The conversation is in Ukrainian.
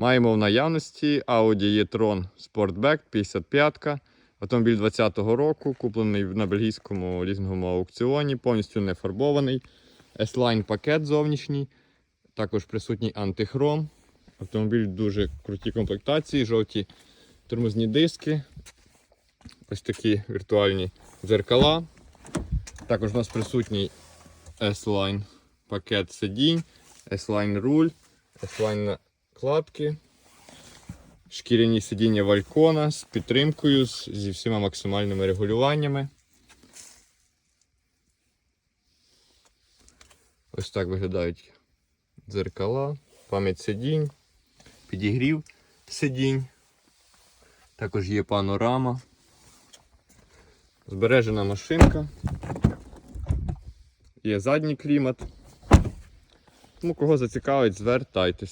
Маємо в наявності Audi e-tron Sportback 55 Автомобіль 2020 року, куплений на бельгійському лізинговому аукціоні, повністю не фарбований. S-Line пакет зовнішній. Також присутній антихром. Автомобіль в дуже круті комплектації, жовті тормозні диски. Ось такі віртуальні дзеркала. Також у нас присутній S-Line пакет сидінь, S-Line руль, S-Line накладки, шкіряні сидіння Валькона з підтримкою, зі всіма максимальними регулюваннями. Ось так виглядають дзеркала, пам'ять сидінь, підігрів сидінь. Також є панорама. Збережена машинка. Є задній клімат. Тому кого зацікавить, звертайтесь.